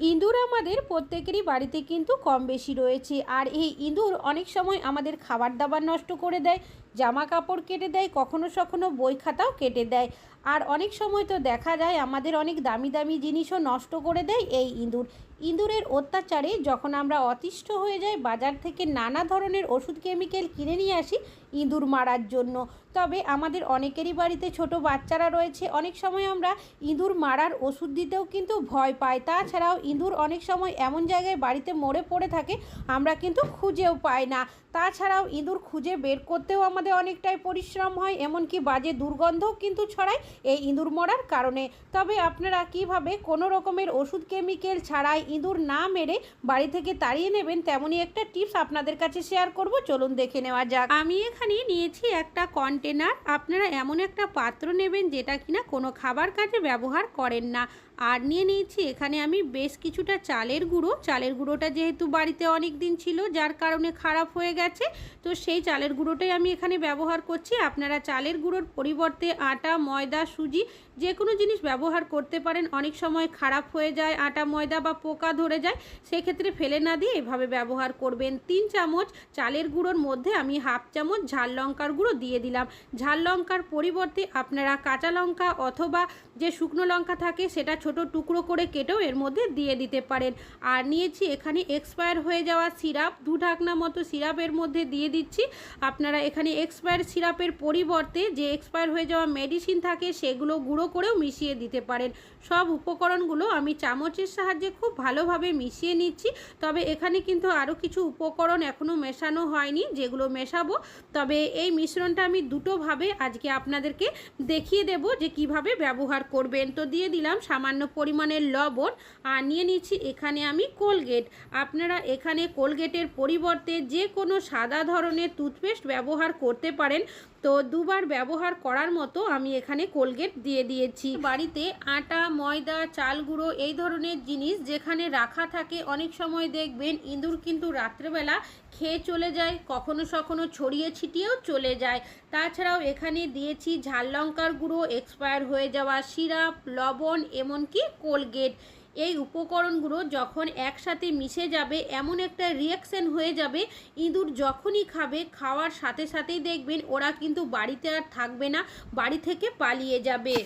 ইঁদুর আমাদের প্রত্যেকেরই বাড়িতে কিন্তু কম বেশি রয়েছে। আর এই ইঁদুর অনেক সময় আমাদের খাবার দাবার নষ্ট করে দেয়, জামা কাপড় কেটে দেয়, কখনো সখনো বই খাতাও কেটে দেয়। আর অনেক সময় তো দেখা যায় আমাদের অনেক দামি দামি জিনিসও নষ্ট করে দেয় এই ইঁদুর। ইঁদুরের অত্যাচারে যখন আমরা অতিষ্ঠ হয়ে যাই, বাজার থেকে নানা ধরনের ওষুধ কেমিক্যাল কিনে নিয়ে আসি ইঁদুর মারার জন্য। তবে আমাদের অনেকেরই বাড়িতে ছোট বাচ্চারা রয়েছে, অনেক সময় আমরা ইঁদুর মারার ওষুধ দিতেও কিন্তু ভয় পাই। তাছাড়াও ইঁদুর অনেক সময় এমন জায়গায় বাড়িতে মরে পড়ে থাকে, আমরা কিন্তু খুঁজেও পাই না। তাছাড়াও ইঁদুর খুঁজে বের করতেও আমাদের অনেকটাই পরিশ্রম হয়, এমনকি বাজে দুর্গন্ধও কিন্তু ছড়ায়। এই ইঁদুর মরার কারণে। তবে আপনারা কীভাবে কোনো রকমের ওষুধ কেমিক্যাল ছাড়াই ইঁদুর না মেরে বাড়ি থেকে তাড়িয়ে নেবেন তেমনই একটা টিপস আপনাদের কাছে শেয়ার করব। চলুন দেখে নেওয়া যাক। আমি এখানে নিয়েছি একটা কন্টেনার। আপনারা এমন একটা পাত্র নেবেন যেটা কিনা কোনো খাবার কাজে ব্যবহার করেন না। আর নিয়ে নিয়েছি এখানে আমি বেশ কিছুটা চালের গুঁড়ো। চালের গুঁড়োটা যেহেতু বাড়িতে অনেক দিন ছিল, যার কারণে খারাপ হয়ে গেছে। তো সেই চালের গুঁড়োটাই আমি এখানে ব্যবহার করছি। আপনারা চালের গুঁড়োর পরিবর্তে আটা, ময়দা সুজি যে কোনো জিনিস ব্যবহার করতে পারেন, অনেক সময় খারাপ হয়ে যায়, আটা, ময়দা বা পোকা ধরে যায়, সেক্ষেত্রে ফেলে না দিয়ে এভাবে ব্যবহার করবেন। তিন চামচ চালের গুঁড়োর মধ্যে আমি হাফ চামচ ঝাল লঙ্কার গুঁড়ো দিয়ে দিলাম। ঝাল লঙ্কার পরিবর্তে আপনারা কাঁচা লঙ্কা অথবা যে শুকনো লঙ্কা থাকে, সেটা ছোট টুকরো করে কেটেও এর মধ্যে দিয়ে দিতে পারেন। আর নিয়েছি এখানে এক্সপায়ার হয়ে যাওয়া সিরাপ, দু ঢাকনা মতো সিরাপের মধ্যে দিয়ে দিচ্ছি। আপনারা এখানে এক্সপায়ার সিরাপের পরিবর্তে যে এক্সপায়ার হয়ে যাওয়া মেডিসিন থাকে, সেগুলো গুঁড়ো করেও মিশিয়ে দিতে পারেন। সব উপকরণগুলো আমি চামচের সাহায্যে খুব ভালোভাবে মিশিয়ে নিচ্ছি। তবে এখানে কিন্তু আরও কিছু উপকরণ এখনও মেশানো হয়নি, যেগুলো মেশাবো। তবে এই মিশ্রণটা আমি দুটোভাবে আজকে আপনাদেরকে দেখিয়ে দেব যে কীভাবে ব্যবহার করবেন। তো দিয়ে দিলাম সামান্য পরিমাণের লবণ আর নিয়ে নিচ্ছি এখানে আমি কোলগেট। আপনারা এখানে কোলগেটের পরিবর্তে যে কোনো সাদা ধরনের টুথপেস্ট ব্যবহার করতে পারেন। তো দুবার ব্যবহার করার মতো আমি এখানে কোলগেট দিয়ে দিয়েছি। বাড়িতে আটা, ময়দা, চাল গুঁড়ো এই ধরনের জিনিস যেখানে রাখা থাকে, অনেক সময় দেখবেন ইঁদুর কিন্তু রাত্রেবেলা খেয়ে চলে যায়, কখনো সখনো ছড়িয়ে ছিটিয়েও চলে যায়। তাছাড়াও এখানে দিয়েছি ঝাল লঙ্কার গুঁড়ো এক্সপায়ার হয়ে যাওয়া সিরাপ, লবণ, এমনকি কোলগেট। এই উপকরণগুলো যখন একসাথে মিশে যাবে, এমন একটা রিয়াকশান হয়ে যাবে, ইঁদুর যখনই খাবে, খাওয়ার সাথে সাথেই দেখবেন ওরা কিন্তু বাড়িতে আর থাকবে না, বাড়ি থেকে পালিয়ে যাবে।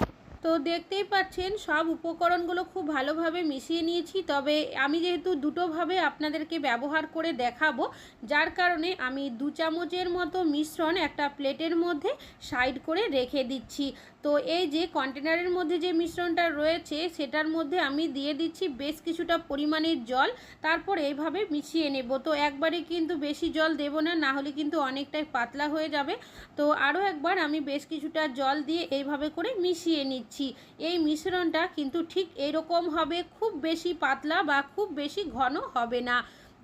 তো দেখতেই পাচ্ছেন, সব উপকরণগুলো খুব ভালোভাবে মিশিয়ে নিয়েছি, তবে আমি যেহেতু দুটোভাবে আপনাদেরকে ব্যবহার করে দেখাবো, যার কারণে আমি দু চামচের মতো মিশ্রণ একটা প্লেটের মধ্যে সাইড করে রেখে দিচ্ছি। তো এই যে কন্টেনারের মধ্যে যে মিশ্রণটা রয়েছে, সেটার মধ্যে আমি দিয়ে দিচ্ছি বেশ কিছুটা পরিমাণের জল। তারপর এইভাবে মিশিয়ে নেব। তো একবারে কিন্তু বেশি জল দেব না না হলে কিন্তু অনেকটাই পাতলা হয়ে যাবে। তো আরও একবার আমি বেশ কিছুটা জল দিয়ে এইভাবে করে মিশিয়ে নিচ্ছি। এই মিশ্রণটা কিন্তু ঠিক এরকম হবে, খুব বেশি পাতলা বা খুব বেশি ঘন হবে না।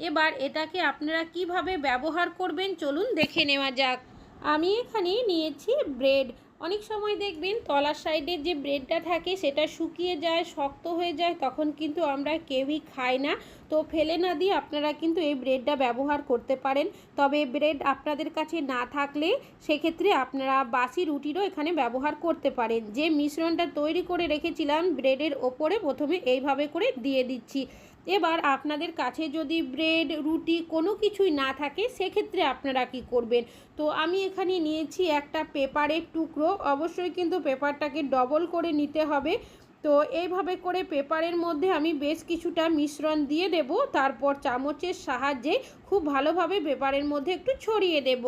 এবার এটাকে আপনারা কীভাবে ব্যবহার করবেন, চলুন দেখে নেওয়া যাক। আমি এখানে নিয়েছি ব্রেড। অনেক সময় দেখবেন তলার সাইডের যে ব্রেডটা থাকে সেটা শুকিয়ে যায়, শক্ত হয়ে যায়, তখন কিন্তু আমরা কেউই খাই না। তো ফেলে না দিয়ে আপনারা কিন্তু এই ব্রেডটা ব্যবহার করতে পারেন। তবে ব্রেড আপনাদের কাছে না থাকলে সেক্ষেত্রে আপনারা বাসি রুটিরও এখানে ব্যবহার করতে পারেন। যে মিশ্রণটা তৈরি করে রেখেছিলাম, ব্রেডের ওপরে প্রথমে এইভাবে করে দিয়ে দিচ্ছি। এবার আপনাদের কাছে যদি ব্রেড, রুটি কোনো কিছুই না থাকে, সেক্ষেত্রে আপনারা কি করবেন? তো আমি এখানে নিয়েছি একটা পেপারের টুকরো। অবশ্যই কিন্তু পেপারটাকে ডবল করে নিতে হবে। তো এইভাবে করে পেপারের মধ্যে আমি বেশ কিছুটা মিশ্রণ দিয়ে দেব। তারপর চামচের সাহায্যে খুব ভালোভাবে পেপারের মধ্যে একটু ছড়িয়ে দেব।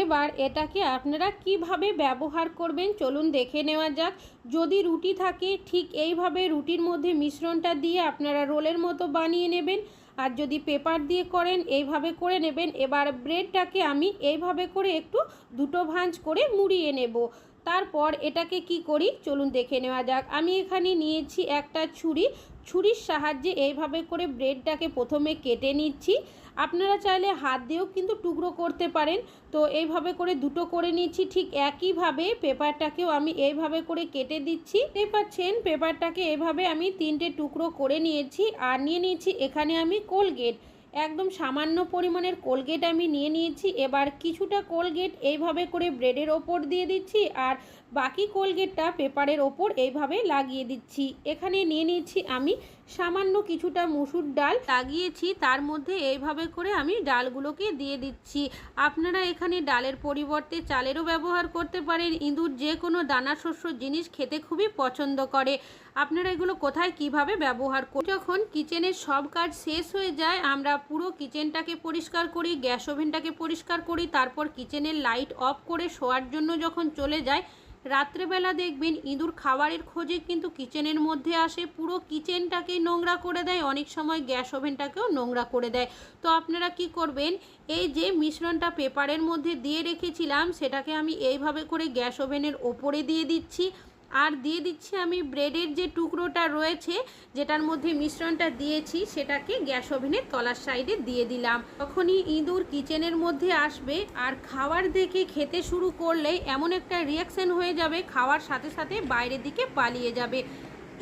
এবার এটাকে আপনারা কীভাবে ব্যবহার করবেন চলুন দেখে নেওয়া যাক। যদি রুটি থাকে, ঠিক এইভাবে রুটির মধ্যে মিশ্রণটা দিয়ে আপনারা রোলের মতো বানিয়ে নেবেন। আর যদি পেপার দিয়ে করেন, এইভাবে করে নেবেন। এবার ব্রেডটাকে আমি এইভাবে করে একটু দুটো ভাঁজ করে মুড়িয়ে নেব। তারপর এটাকে কি করি? চলুন দেখে নেওয়া যাক। আমি এখানে নিয়েছি একটা ছুরি। ছুরির সাহায্যে এইভাবে করে ব্রেডটাকে প্রথমে কেটে নিচ্ছি। আপনারা চাইলে হাত দিয়েও কিন্তু টুকরো করতে পারেন। তো এইভাবে করে দুটো করে নিচ্ছি। ঠিক একইভাবে পেপারটাকেও আমি এইভাবে করে কেটে দিচ্ছি। দেখতে পাচ্ছেন, পেপারটাকে এভাবে আমি তিনটে টুকরো করে নিয়েছি। আর নিয়ে নিয়েছি এখানে আমি কোলগেট। একদম সামান্য পরিমাণের কোলগেট আমি নিয়ে নিয়েছি। এবার কিছুটা কোলগেট এইভাবে করে ব্রেডের ওপর দিয়ে দিচ্ছি আর বাকি কোলগেটটা পেপারের ওপর এইভাবে লাগিয়ে দিচ্ছি। এখানে নিয়ে নিয়েছি আমি সামান্য কিছুটা মুসুর ডাল। লাগিয়েছি, তার মধ্যে এইভাবে করে আমি ডালগুলোকে দিয়ে দিচ্ছি। আপনারা এখানে ডালের পরিবর্তে চালেরও ব্যবহার করতে পারেন। ইঁদুর যে কোনো দানা শস্য জিনিস খেতে খুবই পছন্দ করে। আপনারা এগুলো কোথায় কীভাবে ব্যবহার যখন কিচেনের সব কাজ শেষ হয়ে যায়, আমরা পুরো কিচেনটাকে পরিষ্কার করি, গ্যাস ওভেনটাকে পরিষ্কার করি, তারপর কিচেনের লাইট অফ করে শোয়ার জন্য যখন চলে যায় রাত্রেবেলা দেখবেন ইঁদুর খাবারের খোঁজে কিন্তু কিচেনের মধ্যে আসে। পুরো কিচেনটাকে নোংরা করে দেয়, অনেক সময় গ্যাস ওভেনটাকেও নোংরা করে দেয়। তো আপনারা কি করবেন, এই যে মিশ্রণটা পেপারের মধ্যে দিয়ে রেখেছিলাম, সেটাকে আমি এইভাবে করে গ্যাস ওভেনের ওপরে দিয়ে দিচ্ছি। আর দিয়ে দিচ্ছি আমি ব্রেডের যে টুকরোটা রয়েছে, যেটার মধ্যে মিশ্রণটা দিয়েছি, সেটাকে গ্যাস ওভেনের তলার সাইডে দিয়ে দিলাম। তখনই ইঁদুর কিচেনের মধ্যে আসবে, আর খাবার দেখে খেতে শুরু করলে এমন একটা রিয়াকশান হয়ে যাবে, খাওয়ার সাথে সাথে বাইরের দিকে পালিয়ে যাবে।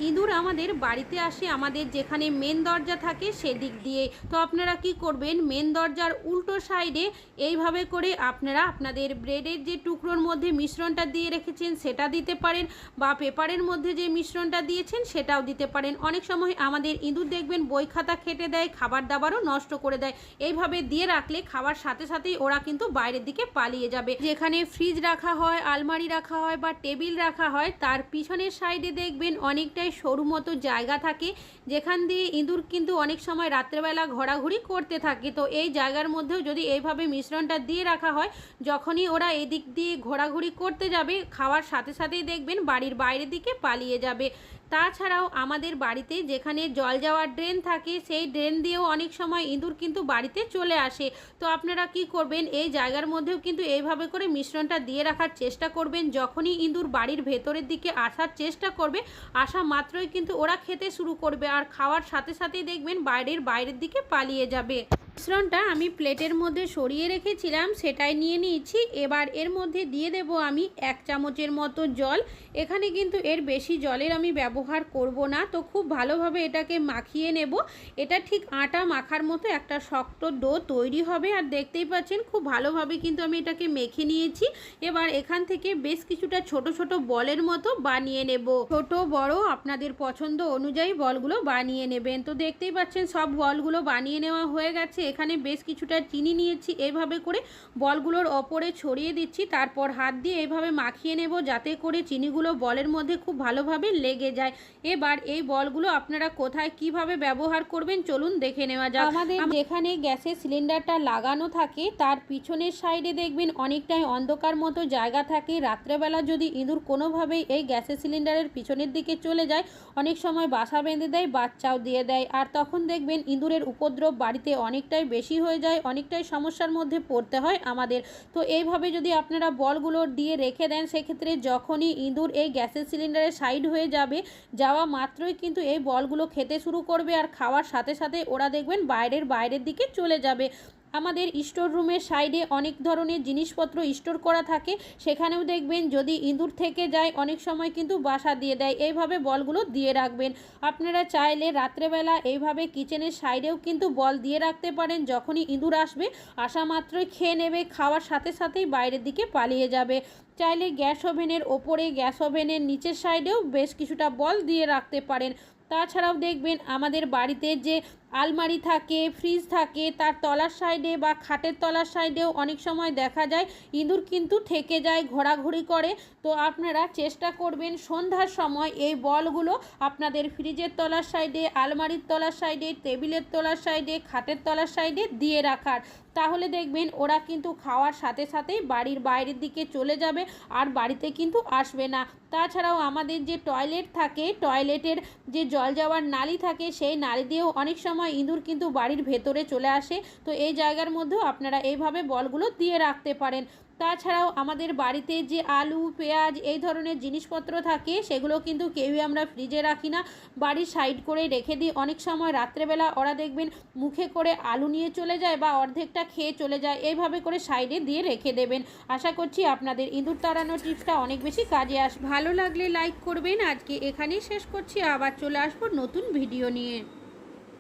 ইঁদুর আমাদের বাড়িতে আসে, আমাদের যেখানে মেন দরজা থাকে সেদিক দিয়ে। তো আপনারা কি করবেন? মেন দরজার উল্টো সাইডে এইভাবে করে আপনারা আপনাদের ব্রেডের যে টুকরোর মধ্যে মিশ্রণটা দিয়ে রেখেছেন, সেটা দিতে পারেন বা পেপারের মধ্যে যে মিশ্রণটা দিয়েছেন, সেটাও দিতে পারেন। অনেক সময় আমাদের ইঁদুর দেখবেন বই খাতা খেটে দেয়, খাবার দাবারও নষ্ট করে দেয়। এইভাবে দিয়ে রাখলে খাবার সাথে সাথেই ওরা কিন্তু বাইরের দিকে পালিয়ে যাবে। যেখানে ফ্রিজ রাখা হয়, আলমারি রাখা হয় বা টেবিল রাখা হয়, তার পিছনের সাইডে দেখবেন অনেকটাই সরু মতো জায়গা থাকে, যেখান দিয়ে ইঁদুর কিন্তু অনেক সময় রাত্রেবেলা ঘোরাঘুরি করতে থাকে। তো এই জায়গার মধ্যেও যদি এইভাবে মিশ্রণটা দিয়ে রাখা হয়, যখনই ওরা এদিক দিয়ে ঘোরাঘুরি করতে যাবে, খাওয়ার সাথে সাথেই দেখবেন বাড়ির বাইরের দিকে পালিয়ে যাবে। তাছাড়াও আমাদের বাড়িতে যেখানে জল যাওয়ার ড্রেন থাকে, সেই ড্রেন দিয়েও অনেক সময় ইঁদুর কিন্তু বাড়িতে চলে আসে। তো আপনারা কি করবেন? এই জায়গার মধ্যেও কিন্তু এইভাবে করে মিশ্রণটা দিয়ে রাখার চেষ্টা করবেন। যখনই ইঁদুর বাড়ির ভেতরের দিকে আসার চেষ্টা করবে, আসা মাত্রই কিন্তু ওরা খেতে শুরু করবে। আর খাওয়ার সাথে সাথেই দেখবেন বাইরের বাইরের দিকে পালিয়ে যাবে। মিশ্রণটা আমি প্লেটের মধ্যে সরিয়ে রেখেছিলাম, সেটাই নিয়ে নিয়েছি। এবার এর মধ্যে দিয়ে দেব আমি এক চামচের মতো জল। এখানে কিন্তু এর বেশি জলের আমি ব্যবহার করব না। তো খুব ভালোভাবে এটাকে মাখিয়ে নেব। এটা ঠিক আটা মাখার মতো একটা শক্ত ডো তৈরি হবে। আর দেখতেই পাচ্ছেন, খুব ভালোভাবে কিন্তু আমি এটাকে মেখে নিয়েছি। এবার এখান থেকে বেশ কিছুটা ছোট ছোট বলের মতো বানিয়ে নেব। ছোট, বড়, আপনাদের পছন্দ অনুযায়ী বলগুলো বানিয়ে নেবেন। তো দেখতেই পাচ্ছেন, সব বলগুলো বানিয়ে নেওয়া হয়ে গেছে। এখানে বেশ কিছুটা চিনি নিয়েছি। এভাবে করে বলগুলোর ওপরে ছড়িয়ে দিচ্ছি। তারপর হাত দিয়ে এভাবে মাখিয়ে নেব যাতে করে চিনিগুলো বলের মধ্যে খুব ভালোভাবে লেগে যায়। এবার এই বলগুলো আপনারা কোথায় কীভাবে ব্যবহার করবেন চলুন দেখে নেওয়া যাক। আমাদের যেখানে গ্যাসের সিলিন্ডারটা লাগানো থাকে তার পিছনের সাইডে দেখবেন অনেকটাই অন্ধকার মতো জায়গা থাকে। রাত্রেবেলা যদি ইঁদুর কোনোভাবেই এই গ্যাসের সিলিন্ডারের পিছনের দিকে চলে যায় অনেক সময় বাসা বেঁধে দেয় বাচ্চাও দিয়ে দেয়। আর তখন দেখবেন ইঁদুরের উপদ্রব বাড়িতে অনেকটাই বেশি হয়ে যায়, অনেকটাই সমস্যার মধ্যে পড়তে হয় আমাদের। তো এইভাবে যদি আপনারা বলগুলো দিয়ে রেখে দেন, সেক্ষেত্রে যখনই ইঁদুর এই গ্যাসের সিলিন্ডারে সাইড হয়ে যাবে, যাওয়া মাত্রই কিন্তু এই বলগুলো খেতে শুরু করবে আর খাওয়ার সাথে সাথে ওরা দেখবেন বাইরের বাইরের দিকে চলে যাবে। আমাদের স্টোর রুমের সাইডে অনেক ধরনের জিনিসপত্র স্টোর করা থাকে। সেখানেও দেখবেন যদি ইঁদুর থেকে যায়, অনেক সময় কিন্তু বাসা দিয়ে দেয়। এইভাবে বলগুলো দিয়ে রাখবেন। আপনারা চাইলে রাত্রেবেলা এইভাবে কিচেনের সাইডেও কিন্তু বল দিয়ে রাখতে পারেন। যখনই ইঁদুর আসবে, আসা মাত্রই খেয়ে নেবে, খাওয়ার সাথে সাথেই বাইরের দিকে পালিয়ে যাবে। চাইলে গ্যাস ওভেনের ওপরে, গ্যাস ওভেনের নিচের সাইডেও বেশ কিছুটা বল দিয়ে রাখতে পারেন। তাছাড়াও দেখবেন আমাদের বাড়িতে যে আলমারি থাকে, ফ্রিজ থাকে, তার তলার সাইডে বা খাটের তলার সাইডেও অনেক সময় দেখা যায়, ইঁদুর কিন্তু থেকে যায়, ঘোরাঘুরি করে। তো আপনারা চেষ্টা করবেন সন্ধ্যার সময় এই বলগুলো আপনাদের ফ্রিজের তলার সাইডে, আলমারির তলার সাইডে, টেবিলের তলার সাইডে, খাটের তলার সাইডে দিয়ে রাখার। তাহলে দেখবেন ওরা কিন্তু খাওয়ার সাথে সাথেই বাড়ির বাইরের দিকে চলে যাবে আর বাড়িতে কিন্তু আসবে না। তাছাড়াও আমাদের যে টয়লেট থাকে, টয়লেটের যে জল যাওয়ার নালি থাকে, সেই নালি দিয়েও অনেক সময় ইঁদুর কিন্তু বাড়ির ভেতরে চলে আসে। তো এই জায়গার মধ্যেও আপনারা এইভাবে বলগুলো দিয়ে রাখতে পারেন। তাছাড়াও আমাদের বাড়িতে যে আলু, পেঁয়াজ এই ধরনের জিনিসপত্র থাকে, সেগুলো কিন্তু কেউই আমরা ফ্রিজে রাখি না। বাড়ির সাইড করে রেখে দিই। অনেক সময় রাত্রেবেলা ওরা দেখবেন মুখে করে আলু নিয়ে চলে যায় বা অর্ধেকটা খেয়ে চলে যায়, এইভাবে করে সাইডে দিয়ে রেখে দেবেন। আশা করছি আপনাদের ইঁদুর তাড়ানোর টিপসটা অনেক বেশি কাজে আস ভালো লাগলে লাইক করবেন। আজকে এখানেই শেষ করছি। আবার চলে আসব নতুন ভিডিও নিয়ে।